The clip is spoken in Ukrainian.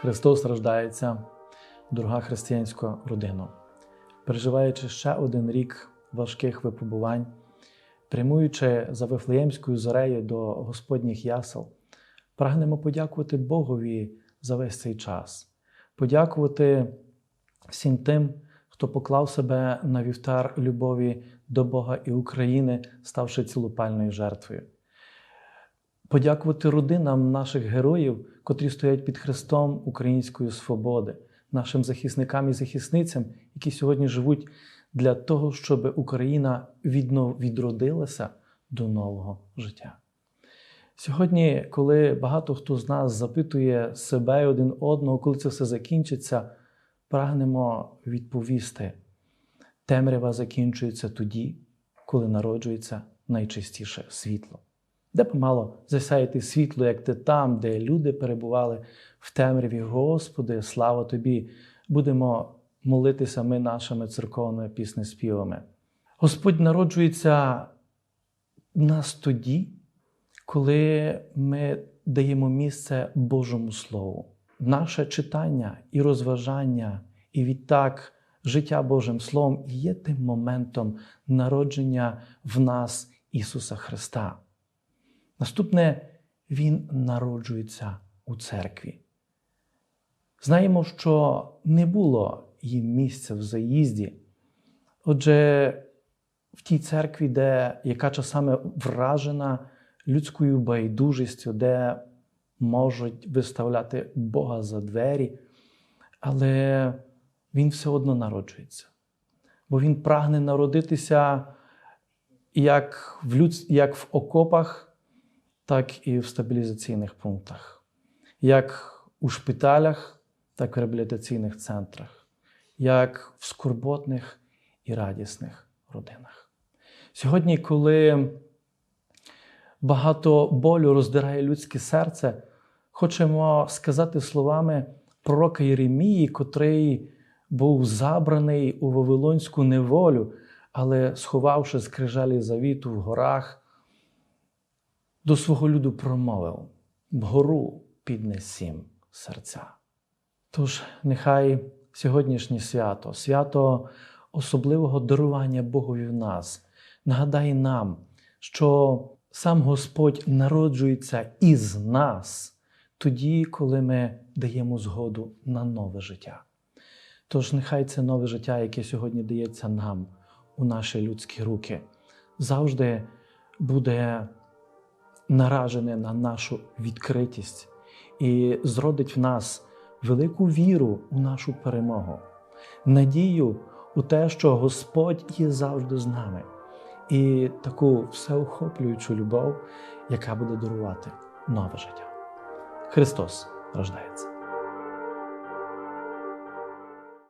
Христос рождається, дорога християнська родина. Переживаючи ще один рік важких випробувань, прямуючи за Вифлеємською зорею до Господніх ясел, прагнемо подякувати Богові за весь цей час, подякувати всім тим, хто поклав себе на вівтар любові до Бога і України, ставши цілопальною жертвою. Подякувати родинам наших героїв, котрі стоять під хрестом української свободи, нашим захисникам і захисницям, які сьогодні живуть для того, щоб Україна відродилася до нового життя. Сьогодні, коли багато хто з нас запитує себе один одного, коли це все закінчиться, прагнемо відповісти: темрява закінчується тоді, коли народжується найчистіше світло. Де помало засяяти світло, як ти там, де люди перебували в темряві. Господи, слава Тобі! Будемо молитися ми нашими церковними піснеспівами. Господь народжується в нас тоді, коли ми даємо місце Божому Слову. Наше читання і розважання, і відтак життя Божим Словом є тим моментом народження в нас Ісуса Христа. Наступне Він народжується у церкві. Знаємо, що не було їм місця в заїзді. Отже, в тій церкві, де яка часами вражена людською байдужістю, де можуть виставляти Бога за двері, але Він все одно народжується. Бо Він прагне народитися як в, люд... як в окопах, так і в стабілізаційних пунктах, як у шпиталях, так і в реабілітаційних центрах, як в скорботних і радісних родинах. Сьогодні, коли багато болю роздирає людське серце, хочемо сказати словами пророка Єремії, котрий був забраний у Вавилонську неволю, але сховавши скрижалі завіту в горах, до свого люду промовив: вгору піднесім серця. Тож нехай сьогоднішнє свято, свято особливого дарування Богові в нас, нагадає нам, що сам Господь народжується із нас тоді, коли ми даємо згоду на нове життя. Тож нехай це нове життя, яке сьогодні дається нам у наші людські руки, завжди буде наражене на нашу відкритість і зродить в нас велику віру у нашу перемогу, надію у те, що Господь є завжди з нами, і таку всеохоплюючу любов, яка буде дарувати нове життя. Христос рождається.